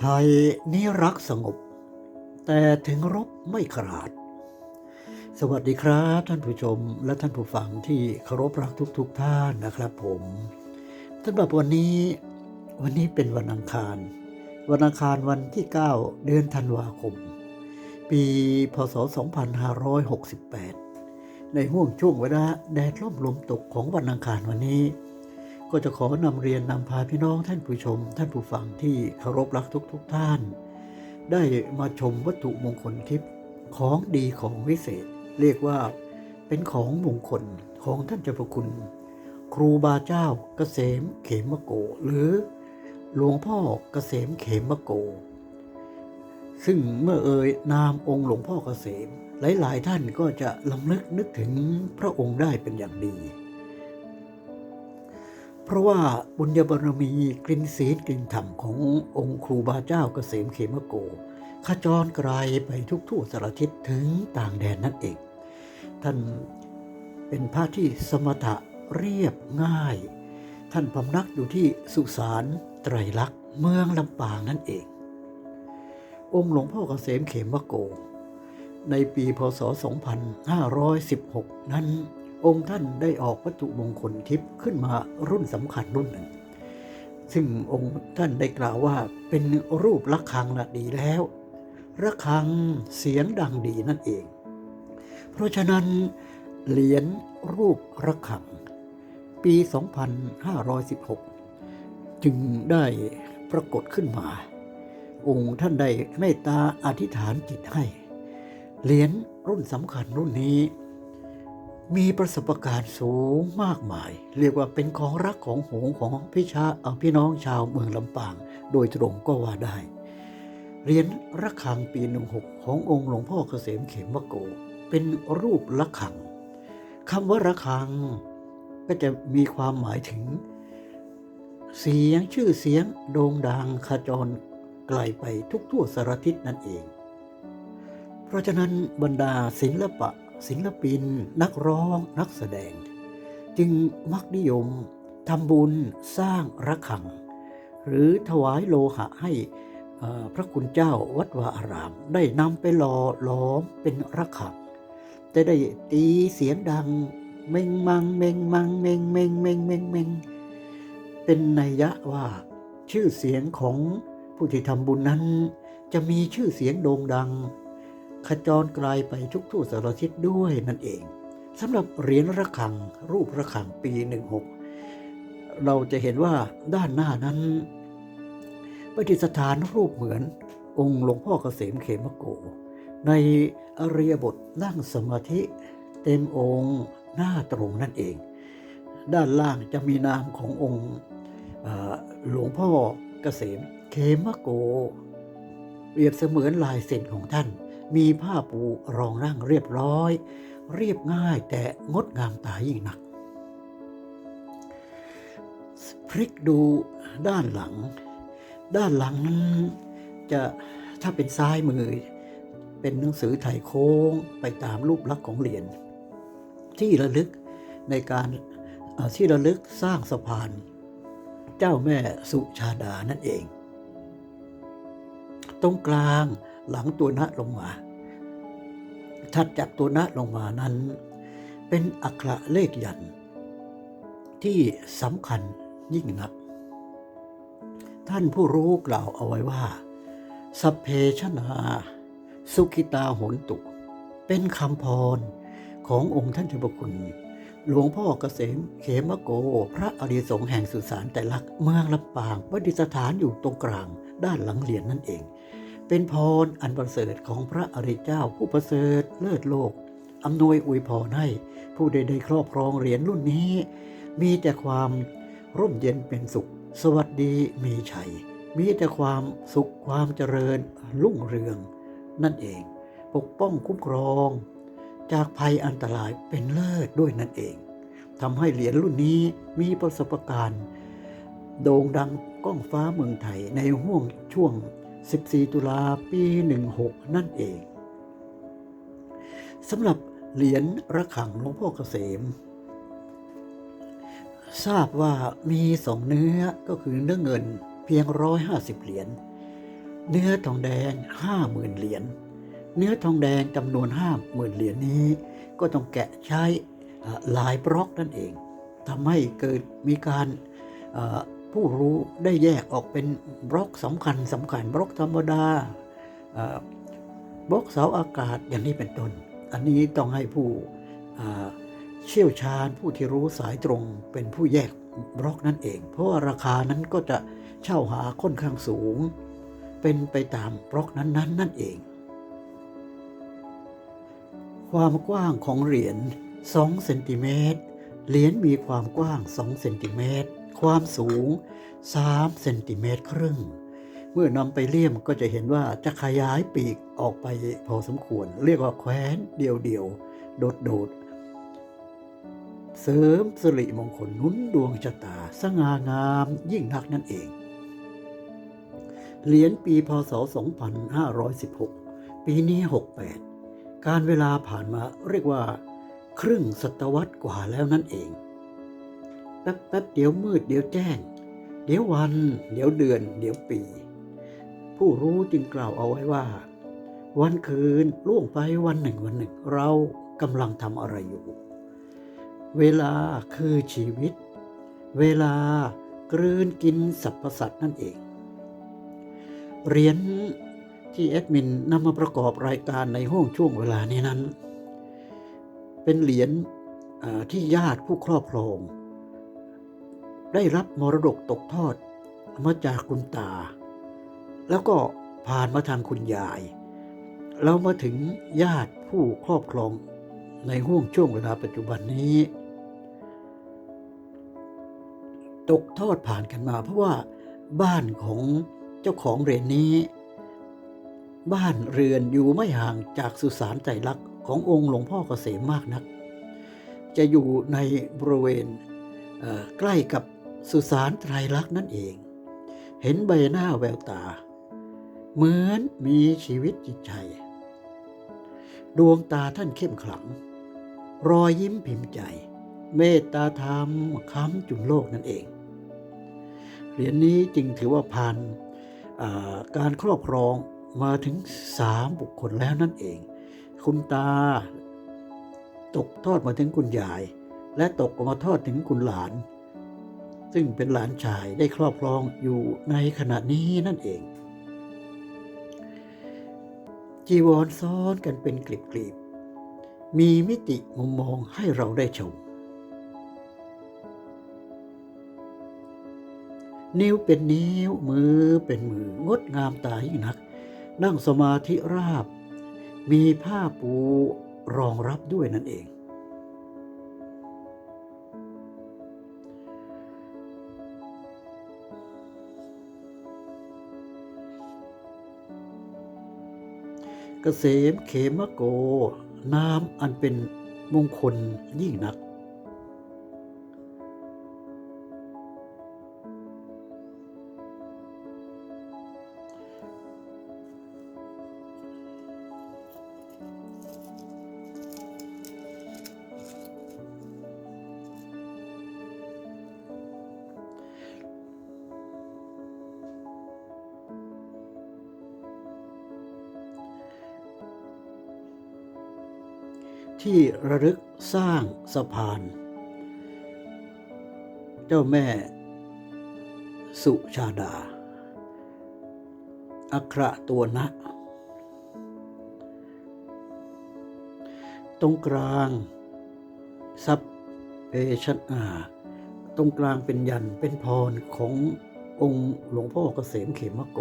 ไทยนี่รักสงบ แต่ถึงรบไม่ขราด สวัสดีครับท่านผู้ชมและท่านผู้ฟังที่เคารพรักทุกๆทท่านนะครับผมสำหรับวันนี้วันนี้เป็นวันอังคาร วันอังคารวันที่ 9 เดือนธันวาคม ปีพศ 2568 ในห่วงช่วงเวลาแดดร่มลมตกของวันอังคารวันนี้ ก็จะขอนำเรียนนำพาพี่น้องท่านผู้ชม ท่านผู้ฟังที่เคารพรักทุกๆทท่าน ได้มาชมวัตถุมงคลทิพย์ของดีของวิเศษ เรียกว่าเป็นของมงคลของท่านเจ้าพระคุณ ครูบาเจ้าเกษมเขมโก หรือหลวงพ่อเกษมเขมโก ซึ่งเมื่อเอ่ยนามองค์หลวงพ่อเกษม หลายๆท่านก็จะลำลึกนึกถึงพระองค์ได้เป็นอย่างดี เพราะว่าบุญญาบารมีกลิ่นศีลกลิ่นธรรมขององค์ครูบาเจ้าเกษมเขมโกขจรไกลไปทุกทั่วสารทิศถึงต่างแดนนั่นเอง ท่านเป็นพระที่สมถะเรียบง่าย ท่านพำนักอยู่ที่สุสานไตรลักษณ์เมืองลำปางนั่นเอง องค์หลวงพ่อเกษมเขมโก ในปีพศ 2516 นั้น องค์ท่านได้ออกวัตถุมงคลทิพย์ขึ้นมารุ่นสำคัญรุ่นหนึ่ง ซึ่งองค์ท่านได้กล่าวว่าเป็นรูประฆังนะดีแล้วระฆังเสียงดังดีนั่นเอง เพราะฉะนั้นเหรียญรูประฆัง ปี 2516 จึงได้ปรากฏขึ้นมา องค์ท่านได้เมตตาอธิษฐานจิตให้ เหรียญรุ่นสำคัญรุ่นนี้ มีประสบการณ์สูงมากมาย เรียกว่าเป็นของรักของหงของพี่ชาพี่น้องชาวเมืองลำปาง โดยตรงก็ว่าได้ เหรียญระฆังปี16ขององค์หลวงพ่อเกษมเขมโก เป็นรูประฆังคำว่าระฆังก็จะมีความหมายถึง เสียงชื่อเสียงโด่งดังขจรไกลไปทุกทั่วสารทิศนั่นเอง เพราะฉะนั้นบรรดาศิลปะ ศิลปิน นักร้องนักแสดง จึงมักนิยมทำบุญสร้างระฆัง หรือถวายโลหะให้พระคุณเจ้าวัดวาอาราม ได้นำไปหล่อหลอมเป็นระฆังจะได้ตีเสียงดัง เมงมังเมงมังเมงเมงเมงเมงเมงเป็นนัยยะว่าชื่อเสียงของผู้ที่ทำบุญนั้น จะมีชื่อเสียงโด่งดัง ขจรไกลไปทุกทั่สารทิศด้วยนั่นเองสำหรับเหรียญระฆังรูประฆังปี 16 เราจะเห็นว่าด้านหน้านั้นประดิษฐานรูปเหมือนองค์หลวงพ่อเกษมเขมโก ในอริยบทนั่งสมาธิเต็มองค์หน้าตรงนั่นเอง ด้านล่างจะมีนามขององค์หลวงพ่อเกษมเขมโก เปรียบเสมือนลายเซ็นของท่าน มีผ้าปูรองนั่งเรียบร้อย เรียบง่ายแต่งดงามตายิ่งนัก พลิกดูด้านหลัง ด้านหลังนั้นจะถ้าเป็นซ้ายมือ เป็นหนังสือไถ่โค้งไปตามรูปลักษณ์ของเหรียญที่ระลึกในการที่ระลึกสร้างสะพาน เจ้าแม่สุชาดานั่นเอง ตรงกลาง หลังตัวณลงมา ถัดจากตัวณลงมานั้น เป็นอักระเลขยัน ที่สำคัญยิ่งนัก ท่านผู้รู้กล่าวเอาไว้ว่า สัพเพชนาสุขิตาหนตุ เป็นคำพรขององค์ท่านเจ้าพระคุณ หลวงพ่อเกษมเขมโก พระอริยสงฆ์แห่งสุสานแต่ลักเมืองลำปางประดิษฐานอยู่ตรงกลางด้านหลังเหรียญนนั่นเอง เป็นพรอันประเสริฐของพระอริยเจ้าผู้ประเสริฐเลิศโลกอำนวยอวยพรให้ผู้ใดได้ครอบครองเหรียญรุ่นนี้ มีแต่ความร่มเย็นเป็นสุข สวัสดีมีชัย มีแต่ความสุขความเจริญรุ่งเรือง นั่นเอง ปกป้องคุ้มครอง จากภัยอันตรายเป็นเลิศด้วยนั่นเองทำให้เหรียญรุ่นนี้มีประสบการณ์ โด่งดังก้องฟ้าเมืองไทยในห่วงช่วง 14 ตุลาปี 16 นั่นเองสำหรับเหรียญระฆังหลวงพ่อเกษม ทราบว่ามีสองเนื้อก็คือเนื้อเงินเพียง 150 เหรียญเนื้อทองแดงห้าหมื่นเหรียญเนื้อทองแดงจำนวนห้าหมื่นเหรียญนี้ ก็ต้องแกะใช้เอ่อลายบล็อกนั่นเองทำให้เกิดมีการ ผู้รู้ได้แยกออกเป็นบล็อกสำคัญสำคัญบล็อกธรรมดาบล็อกเสาอากาศอย่างนี้เป็นต้น อันนี้ต้องให้ผู้เชี่ยวชาญผู้ที่รู้สายตรงเป็นผู้แยกบล็อกนั่นเอง เพราะว่าราคานั้นก็จะเช่าหาค่อนข้างสูง เป็นไปตามบล็อกนั้นๆนั่นเอง ความกว้างของเหรียญ2เซนติเมตรเหรียญมีความกว้าง2เซนติเมตร ความสูง 3 เซนติเมตรครึ่ง เมื่อนำไปเลี่ยมก็จะเห็นว่าจะขยายปีกออกไปพอสมควร เรียกว่าแคว้นเดียวๆโดดๆเสริมสิริมงคลนุนดวงชะตา สง่างามยิ่งนักนั่นเอง เหรียญปีพศ 2516 ปีนี้ 68 การเวลาผ่านมาเรียกว่า ครึ่งศตวรรษกว่าแล้วนั่นเอง แป๊บแป๊บเดี๋ยวมืดเดี๋ยวแจ้ง เดี๋ยววัน เดี๋ยวเดือน เดี๋ยวปี ผู้รู้จึงกล่าวเอาไว้ว่า วันคืนล่วงไปวันหนึ่งวันหนึ่ง เรากำลังทำอะไรอยู่ เวลาคือชีวิต เวลากลืนกินสรรพสัตว์นั่นเองเหรียญที่แอดมินนำมาประกอบรายการในห้องช่วงเวลานี้นั้น เป็นเหรียญที่ญาติผู้ครอบครอง ได้รับมรดกตกทอดมาจากคุณตา แล้วก็ผ่านมาทางคุณยาย แล้วมาถึงญาติผู้ครอบครองในห่วงช่วงเวลาปัจจุบันนี้ ตกทอดผ่านกันมา เพราะว่าบ้านของเจ้าของเรียญนี้ บ้านเรือนอยู่ไม่ห่างจากสุสานใจรักขององค์หลวงพ่อเกษมมากนัก จะอยู่ในบริเวณเใกล้กับ สุสานไตรลักษณ์นั่นเอง เห็นใบหน้าแววตา เหมือนมีชีวิตจิตใจ ดวงตาท่านเข้มขลัง รอยยิ้มพิมพ์ใจ เมตตาธรรมค้ำจุนโลกนั่นเอง เหรียญนี้จึงถือว่าผ่านาการครอบครองมาถึงสามบุคคลแล้วนั่นเอง คุณตา ตกทอดมาถึงคุณยาย และตกมาทอดถึงคุณหลาน ซึ่งเป็นหลานชายได้ครอบครองอยู่ในขณะนี้นั่นเอง จีวรซ้อนกันเป็นกลีบๆ มีมิติมุมมองให้เราได้ชม นิ้วเป็นนิ้วมือเป็นมืองดงามตายิ่งนัก นั่งสมาธิราบ มีผ้าปูรองรับด้วยนั่นเอง กษมเขมโก น้ำอันเป็นมงคลยิ่งนัก ที่ระลึกสร้างสะพาน เจ้าแม่สุชาดา อัครตัวนะ ตรงกลางซับเพชันอาตรงกลางเป็นยันเป็นพรขององค์หลวงพ่อเกษมเขมโก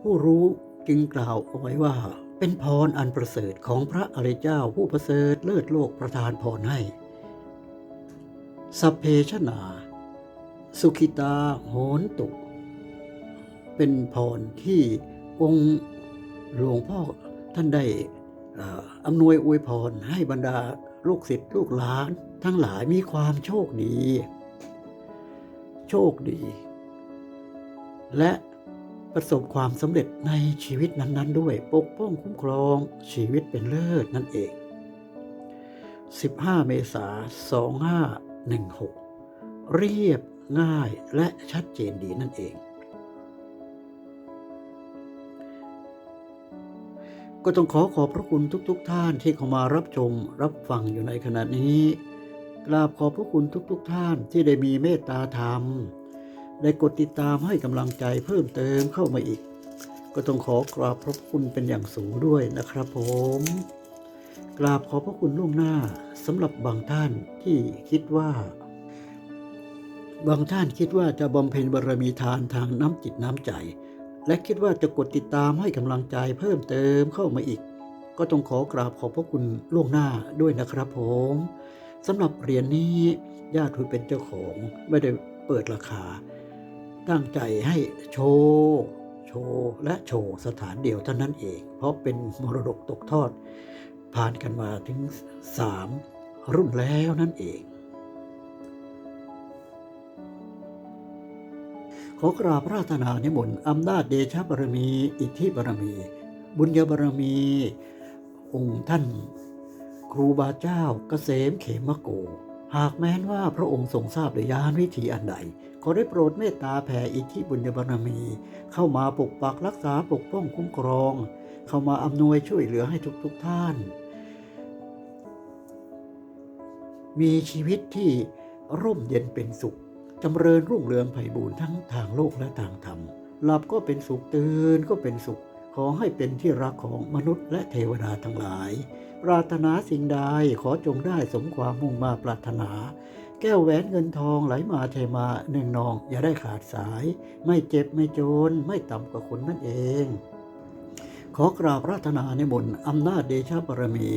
ผู้รู้จึงกล่าวเอาไว้ว่า เป็นพรอันประเสริฐของพระอริยเจ้าผู้ประเสริฐเลิศโลกประทานพรให้ สัพเพชนา สุขิตาโหนตุ เป็นพรที่องค์หลวงพ่อท่านได้เอ่ออำนวยอวยพรให้บรรดาลูกศิษย์ลูกหลาน ทั้งหลายมีความโชคดี โชคดี และ ประสบความสำเร็จในชีวิตนั้น ๆ ด้วยปกป้องคุ้มครองชีวิตเป็นเลิศนั่นเอง 15 เมษายน 2516 เรียบง่ายและชัดเจนดีนั่นเอง ก็ต้องขอขอบพระคุณทุกๆทท่านที่เข้ามารับชมรับฟังอยู่ในขณะนี้ กราบขอบพระคุณทุกๆทท่านที่ได้มีเมตตาธรรม ได้กดติดตามให้กำลังใจเพิ่มเติมเข้ามาอีก ก็ต้องขอกราบพระคุณเป็นอย่างสูงด้วยนะครับผม กราบขอพระคุณล่วงหน้าสำหรับบางท่านที่คิดว่า บางท่านคิดว่าจะบำเพ็ญบารมีทานทางน้ำจิตน้ำใจ และคิดว่าจะกดติดตามให้กำลังใจเพิ่มเติมเข้ามาอีก ก็ต้องขอกราบขอบพระคุณล่วงหน้าด้วยนะครับผมสำหรับเหรียญนี้ญาติผู้เป็นเจ้าของไม่ได้เปิดราคา ตั้งใจให้โชว์โชว์และโชว์สถานเดียวเท่านั้นเอง เพราะเป็นมรดกตกทอด ผ่านกันมาถึงสามรุ่นแล้วนั่นเองขอกราบราธนานิมนต์อำนาจเดชบารมี อิทธิบารมี บุญญาบารมี องค์ท่าน ครูบาเจ้าเกษมเขมโก หากแม้นว่าพระองค์ทรงทราบโดยยานวิธีอันใด ขอได้โปรดเมตตาแผ่อิทธิบุญบารมี เข้ามาปกปักรักษาปกป้องคุ้มครอง เข้ามาอำนวยช่วยเหลือให้ทุกๆทท่าน มีชีวิตที่ร่มเย็นเป็นสุขจำเริญรุ่งเรืองไพบูรณ์ทั้งทางโลกและทางธรรม หลับก็เป็นสุขตื่นก็เป็นสุข ขอให้เป็นที่รักของมนุษย์และเทวดาทั้งหลาย ปรารถนาสิ่งใดขอจงได้สมความมุ่งมาปรารถนา แก้วแหวนเงินทองไหลมาเทมาหนึ่งนอง อย่าได้ขาดสาย ไม่เจ็บไม่จนไม่ต่ำกว่าคนนั่นเอง ขอกราบรัตนาในบนอำนาจเดชะบารมี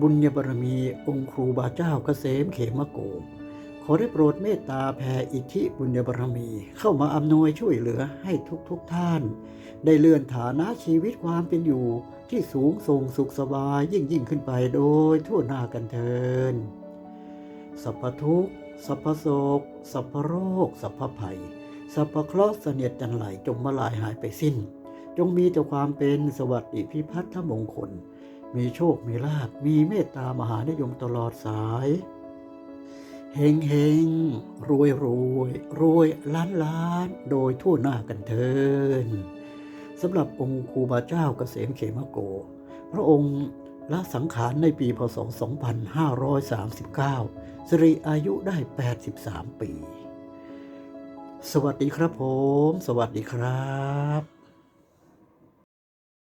บุญญาบารมีองค์ครูบาเจ้าเกษมเขมโก ขอได้โปรดเมตตาแผ่อิทธิบุญญบารมี เข้ามาอำนวยช่วยเหลือให้ทุกๆทท่าน ได้เลื่อนฐานะชีวิตความเป็นอยู่ที่สูงส่งสุขสบายยิ่งยิ่งขึ้นไปโดยทั่วหน้ากันเทินสัพพทุกสัพพโศกสัพพโรค สัพพภัย สัพพเคราะห์เสนียดจันไหลจงมาลายหายไปสิ้น จงมีแต่ความเป็นสวัสดิพิพัฒนมงคล มีโชค มีลาภมีเมตตามหานิยมตลอดสาย เฮงเฮงรวยรวยรวยล้านล้านโดยทั่วหน้ากันเทินสำหรับองค์ครูบาเจ้าเกษมเขมโก พระองค์ละสังขารในปีพศ 2539 สิริอายุได้ 83 ปี สวัสดีครับผม สวัสดีครับ